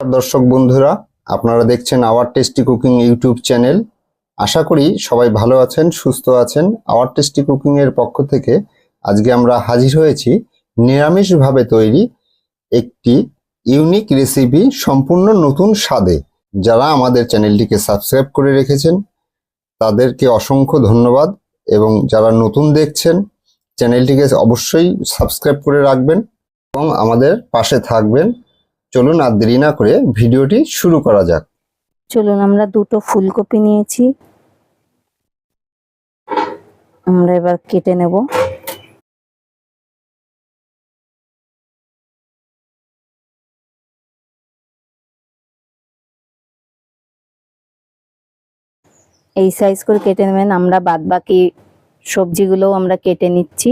দর্শক বন্ধুরা, আপনারা দেখছেন our tasty cooking YouTube channel আশা করি সবাই ভালো আছেন, সুস্থ আছেন। আওয়ার টেস্টি কুকিং এর পক্ষ থেকে আজকে আমরা হাজির হয়েছি নিরামিষভাবে তৈরি একটি ইউনিক রেসিপি সম্পূর্ণ নতুন স্বাদে। যারা আমাদের চ্যানেলটিকে সাবস্ক্রাইব করে রেখেছেন, তাদেরকে অসংখ্য ধন্যবাদ এবং যারা নতুন দেখছেন চ্যানেলটিকে অবশ্যই সাবস্ক্রাইব করে রাখবেন এবং আমাদের পাশে থাকবেন। চলুন আর দেরি না করে ভিডিওটি শুরু করা যাক। চলুন, আমরা দুটো ফুলকপি নিয়েছি। আমরা এবার কেটে নেব। এই সাইজ করে কেটে নেবেন। আমরা বাদ বাকি সবজিগুলোও আমরা কেটে নিচ্ছি।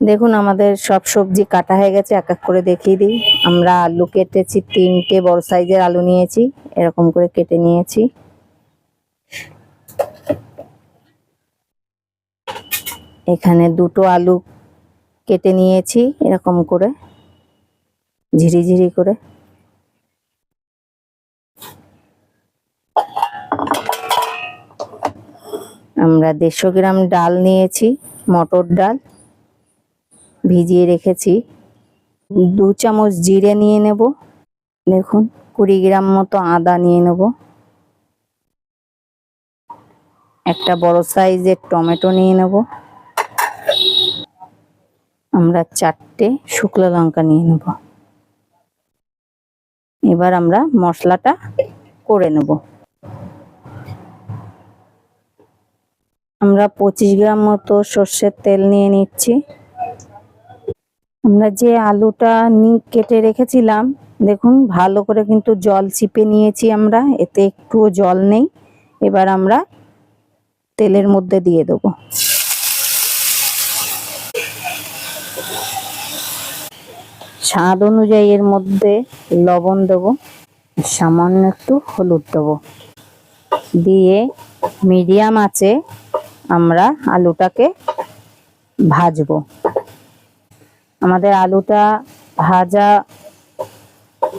দেখুন, আমাদের সব সবজি কাটা হয়ে গেছে, এক এক করে দেখিয়ে দিই। আমরা আলু কেটেছি, তিনটে বড় সাইজের আলু নিয়েছি, এরকম করে কেটে নিয়েছি। এখানে দুটো আলু কেটে নিয়েছি, এরকম করে ঝিরিঝিরি করে। আমরা দেড়শো গ্রাম ডাল নিয়েছি, মটর ডাল। ভিজিয়ে রেখেছি। দু চামচ জিরে নিয়ে নেব। দেখুন, কুড়ি গ্রাম মতো আদা নিয়ে নেব। একটা বড় সাইজের টমেটো নিয়ে নেব। আমরা চারটে শুকনো লঙ্কা নিয়ে নেব। এবার আমরা মশলাটা করে নেব। আমরা পঁচিশ গ্রাম মতো সর্ষের তেল নিয়ে নিচ্ছি। আমরা যে আলুটা কেটে রেখেছিলাম, দেখুন ভালো করে কিন্তু জল চিপে নিয়েছি আমরা, এতে একটুও জল নেই। এবার আমরা তেলের মধ্যে দিয়ে দেবো। স্বাদ অনুযায়ী এর মধ্যে লবণ দেবো, সামান্য একটু হলুদ দেবো। দিয়ে মিডিয়াম আঁচে আমরা আলুটাকে ভাজবো। আমাদের আলুটা ভাজা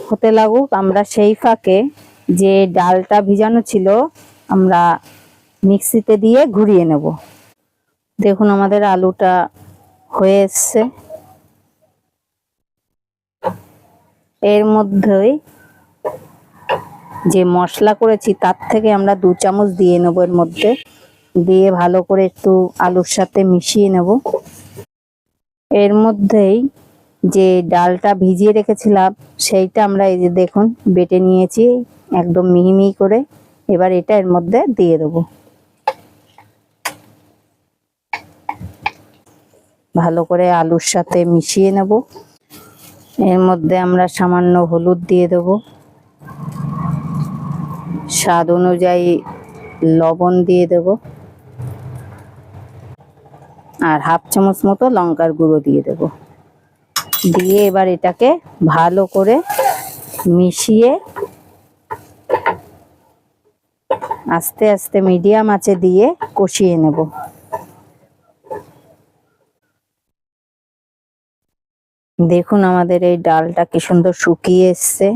হতে লাগুক, আমরা সেই ফাঁকে যে ডালটা ভিজানো ছিল, আমরা মিক্সিতে দিয়ে ঘুরিয়ে নেব। দেখুন আমাদের আলুটা হয়ে এসছে। এর মধ্যেই যে মশলা করেছি, তার থেকে আমরা দু চামচ দিয়ে নেব এর মধ্যে। দিয়ে ভালো করে একটু আলুর সাথে মিশিয়ে নেব। এর মধ্যেই যে ডালটা ভিজিয়ে রেখেছিলাম, সেইটা আমরা এই যে দেখুন বেটে নিয়েছি একদম মিহি মিহি করে। এবার এটা এর মধ্যে দিয়ে দেবো। ভালো করে আলুর সাথে মিশিয়ে নেব। এর মধ্যে আমরা সামান্য হলুদ দিয়ে দেব। স্বাদ অনুযায়ী লবণ দিয়ে দেব। আর হাফ চামচ মতো লঙ্কার গুঁড়ো দিয়ে দেব। দিয়ে এবার এটাকে ভালো করে মিশিয়ে আস্তে আস্তে মিডিয়াম আঁচে দিয়ে কষিয়ে নেব। দেখুন আমাদের এই ডালটা কি সুন্দর শুকিয়ে এসছে।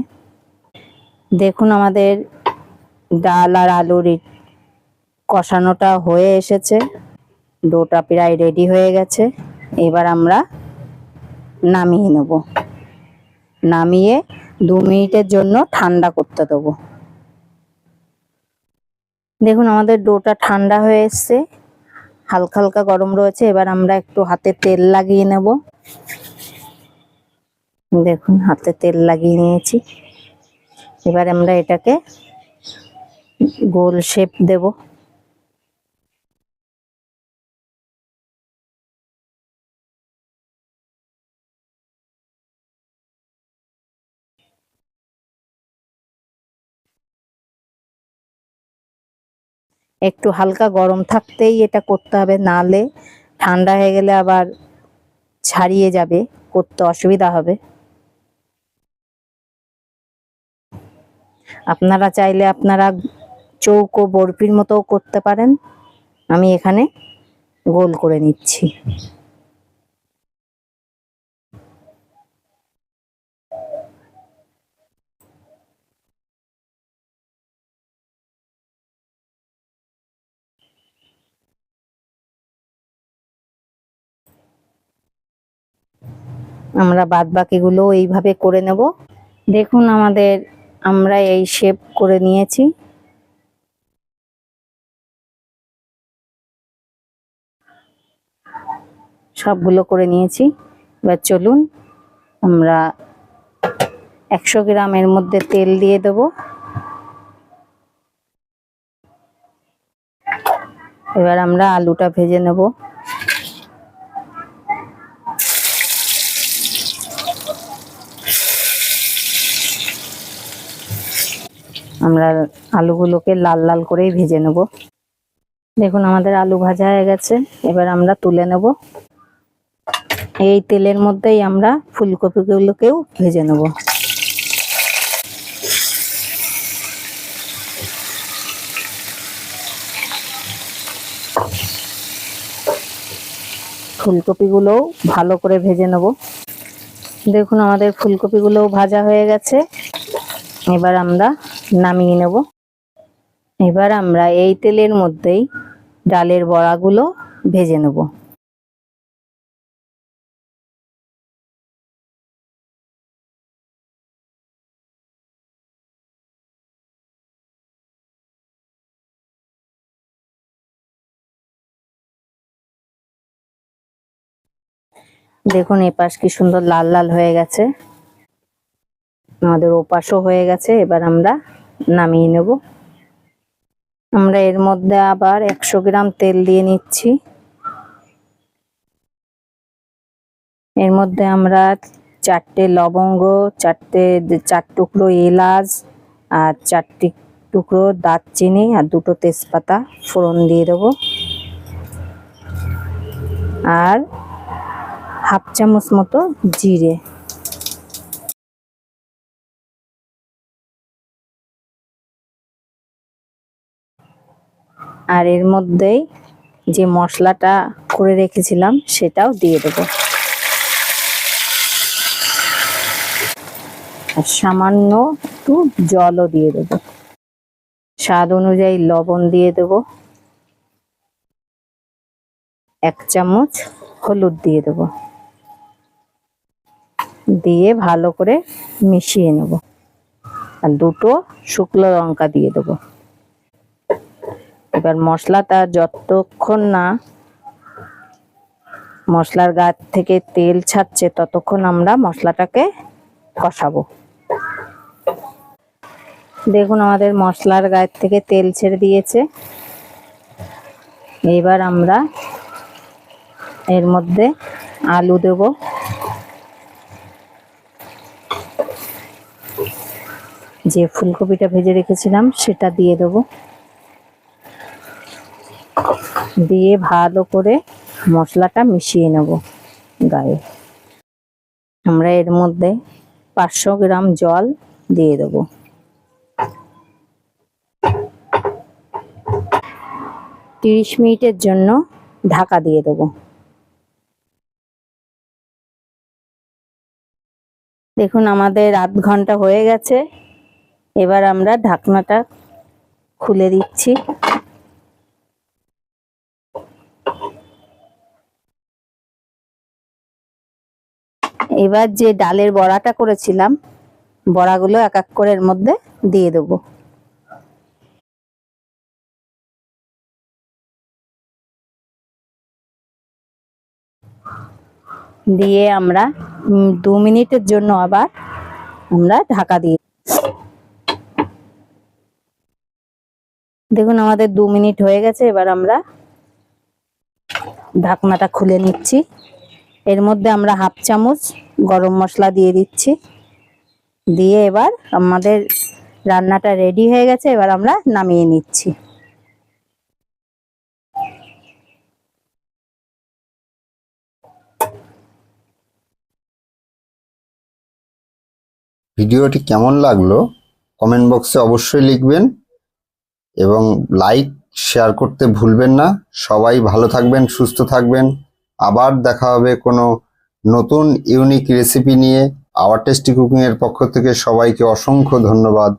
দেখুন আমাদের ডাল আর আলুর কষানোটা হয়ে এসেছে। ডোটা প্রায় রেডি হয়ে গেছে। এবার আমরা নামিয়ে নেব। নামিয়ে দু মিনিটের জন্য ঠান্ডা করতে দেবো। দেখুন, আমাদের ডোটা ঠান্ডা হয়ে এসছে। হালকা হালকা গরম রয়েছে। এবার আমরা একটু হাতে তেল লাগিয়ে নেব। দেখুন, হাতে তেল লাগিয়ে নিয়েছি। এবার আমরা এটাকে গোল শেপ দেব। একটু হালকা গরম থাকতেই এটা করতে হবে, নালে ঠান্ডা হয়ে গেলে আবার ছাড়িয়ে যাবে, করতে অসুবিধা হবে। আপনারা চাইলে আপনারা চৌকো বরফির মতো করতে পারেন। আমি এখানে গোল করে নিচ্ছি। আমরা বাদ বাকিগুলো এইভাবে করে নেব। দেখুন আমাদের, আমরা এই শেপ করে নিয়েছি। সবগুলো করে নিয়েছি। এবার চলুন, আমরা একশো গ্রামের মধ্যে তেল দিয়ে দেব। এবার আমরা আলুটা ভেজে নেব। আমরা আলুগুলোকে লাল লাল করেই ভেজে নেব। দেখুন, আমাদের আলু ভাজা হয়ে গেছে। এবার আমরা তুলে নেব। এই তেলের মধ্যেই আমরা ফুলকপিগুলোকেও ভেজে নেব। ফুলকপিগুলোও ভালো করে ভেজে নেব। দেখুন, আমাদের ফুলকপিগুলোও ভাজা হয়ে গেছে। এবার আমরা নামিয়ে নেব। এবার আমরা এই তেলের মধ্যেই ডালের বড়াগুলো ভেজে নেব। দেখুন, এপাশ কি সুন্দর লাল লাল হয়ে গেছে। আমাদের ওপাশও হয়ে গেছে। এবার আমরা নামিয়ে নেব। আমরা এর মধ্যে আবার একশো গ্রাম তেল দিয়ে নিচ্ছি। এর মধ্যে আমরা চারটে লবঙ্গ, চারটে চার টুকরো এলাচ আর চারটি টুকরো দারচিনি আর দুটো তেজপাতা ফোড়ন দিয়ে দেবো। আর হাফ চামচ মতো জিরে। আর এর মধ্যেই যে মশলাটা করে রেখেছিলাম, সেটাও দিয়ে দেব। আর সামান্য একটু জলও দিয়ে দেব। স্বাদ অনুযায়ী লবণ দিয়ে দেব। এক চামচ হলুদ দিয়ে দেব। দিয়ে ভালো করে মিশিয়ে নেব। আর দুটো শুকনো লঙ্কা দিয়ে দেবো। এবার মশলাটা যতক্ষণ না মশলার গাছ থেকে তেল ছাড়ছে, ততক্ষণ আমরা মশলাটাকে কষাবো। দেখুন আমাদের মশলার গায়ের থেকে তেল ছেড়ে দিয়েছে। এবার আমরা এর মধ্যে আলু দেব। যে ফুলকপিটা ভেজে রেখেছিলাম, সেটা দিয়ে দেবো। দিয়ে ভালো করে মশলাটা মিশিয়ে নেব গায়ে। আমরা এর মধ্যে পাঁচশো গ্রাম জল দিয়ে দেব। তিরিশ মিনিটের জন্য ঢাকা দিয়ে দেব। দেখুন, আমাদের আধ ঘণ্টা হয়ে গেছে। এবার আমরা ঢাকনাটা খুলে দিচ্ছি। এবার যে ডালের বড়াটা করেছিলাম, বড়াগুলো এক এক করে এর মধ্যে দিয়ে দেবো। দিয়ে আমরা দু মিনিটের জন্য আবার আমরা ঢাকা দিয়ে দেখুন আমাদের দু মিনিট হয়ে গেছে, এবার আমরা ঢাকনাটা খুলে নিচ্ছি। এর মধ্যে আমরা হাফ চামচ গরম মশলা দিয়ে দিচ্ছি। দিয়ে এবার আমাদের রান্নাটা রেডি হয়ে গেছে, এবার আমরা নামিয়ে নিচ্ছি। ভিডিওটি কেমন লাগল কমেন্ট বক্সে অবশ্যই লিখবেন এবং লাইক, শেয়ার করতে ভুলবেন না। সবাই ভালো থাকবেন, সুস্থ থাকবেন। আবার দেখা হবে কোনো নতুন ইউনিক রেসিপি নিয়ে। আওয়ার টেস্টি কুকিং এর পক্ষ থেকে সবাইকে অসংখ্য ধন্যবাদ।